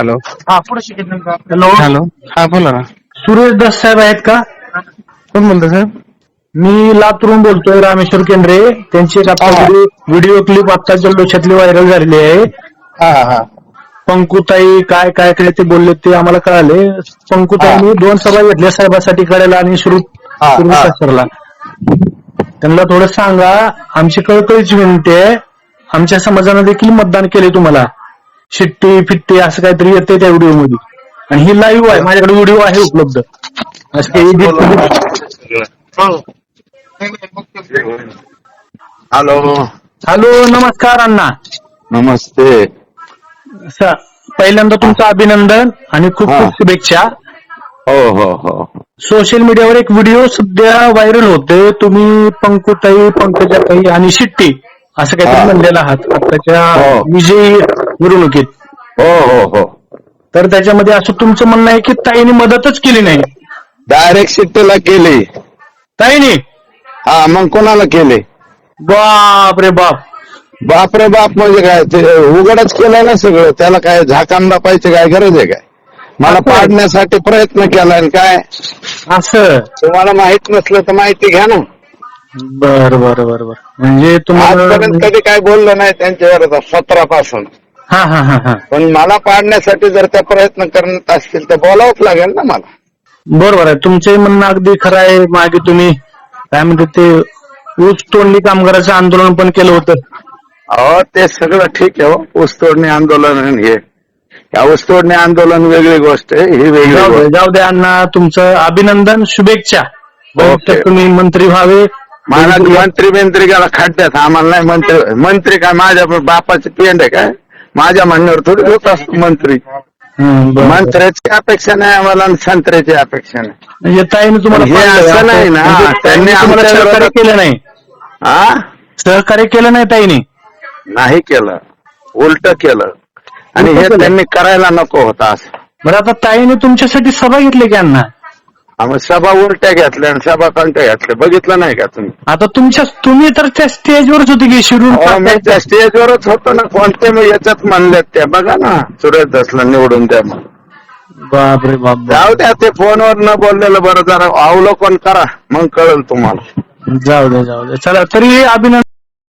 Hello हा पुढे शिकेल हॅलो हॅलो हा बोला ना. सुरेश दास साहेब आहेत का? कोण बोलतो साहेब? मी लातूरून बोलतोय रामेश्वर केंद्रे. त्यांची एक आता हा. व्हिडिओ व्हिडिओ क्लिप आता जल्लोषातली व्हायरल झालेली आहे. हा हा हा. पंकुताई काय काय काय ते बोलले ते आम्हाला कळाले. पंकुताईंनी दोन सभा घेतल्या साहेबासाठी कळायला आणि सुरू हा, हा. सरला त्यांना थोडं सांगा. आमची कळकळीची विनंती आहे. आमच्या समाजानं देखील मतदान केले तुम्हाला. शिट्टी फिट्टी असं काहीतरी येते त्या व्हिडिओमध्ये आणि ही लाईव्ह आहे माझ्याकडे व्हिडिओ आहे उपलब्ध. असं काही edit- हॅलो. हॅलो नमस्कार अण्णा. नमस्ते. स- पहिल्यांदा तुमचं अभिनंदन आणि खूप हा. खूप शुभेच्छा. हो हो हो. सोशल मीडियावर एक व्हिडिओ सध्या व्हायरल होते तुम्ही पंकुताई पंकजाताई आणि शिट्टी. असं काहीतरी. म्हणलेलं आहात. आताच्या हो. विजयी मिरवणुकीत. हो हो हो. तर त्याच्यामध्ये असं तुमचं म्हणणं आहे की ताईने मदतच केली नाही? डायरेक्ट शिट्टीला केली. ताईने? हा मग कोणाला केली? बाप रे बाप. बापरे बाप म्हणजे काय? ते उघडच केलंय ना सगळं. त्याला काय झाकाम दापायची काय गरज आहे काय? मला. पाडण्यासाठी प्रयत्न केलाय आणि काय? असं. तुम्हाला माहीत नसलं तर माहिती घ्या ना. बर बर बर बर. म्हणजे तुम्हाला आजपर्यंत कधी काय बोललो नाही त्यांच्यावर सतरापासून. हा हा हा हा. पण मला पाडण्यासाठी जर त्या प्रयत्न करत असतील तर बोलावंच लागेल ना मला. बरोबर आहे. तुमचंही म्हणणं अगदी खरं आहे. मागे तुम्ही काय म्हणते ते ऊस तोडणी कामगाराचं आंदोलन पण केलं होतं. अहो ते सगळं ठीक आहे हो. ऊसतोडणी आंदोलन आणि हे. या ऊसतोडणी आंदोलन वेगळी गोष्ट आहे. ही वेगळी जाऊ दे गोष्ट. जाऊ दे अण्णा. तुमचं अभिनंदन शुभेच्छा. तुम्ही मंत्री व्हावे. मला मंत्री बिंत्री गेला खड्ड्यात. आम्हाला नाही मंत्री मंत्री काय माझ्या बापाची पेंड आहे काय? माझ्या म्हणण्यावर थोडी होत असतो मंत्री. मंत्र्याची अपेक्षा नाही आम्हाला आणि संत्र्याची अपेक्षा नाही. म्हणजे ताईने तुम्हाला हे पाहिलं असं नाही ना. म्हणजे त्यांनी तुम्हाला आमच्या सहकार्य विरोधात- केलं नाही. हा सहकार्य केलं नाही ताईने. नाही केलं. उलट केलं. आणि हे. त्यांनी करायला नको होता असं. बरं आता ताईने तुमच्यासाठी सभा घेतली की अण्णा आम्ही सभा उलट्या घेतल्या आणि सभा कंट्या घेतल्या. बघितलं नाही का तुम्ही? आता तुमच्या तुम्ही तर त्या स्टेजवरच होते की अहो, मी त्या स्टेजवरच होतो ना. कोणते मी याच्यात म्हणलेत त्या. बघा ना सुरेश दसला निवडून द्या मग बापरे बाप बाप. जाऊ द्या ते फोनवर न बोललेलं बरं. जरा अवलोकन करा. मग कळेल तुम्हाला. जाऊ दे जाऊ दे. चला तरी अभिनंदन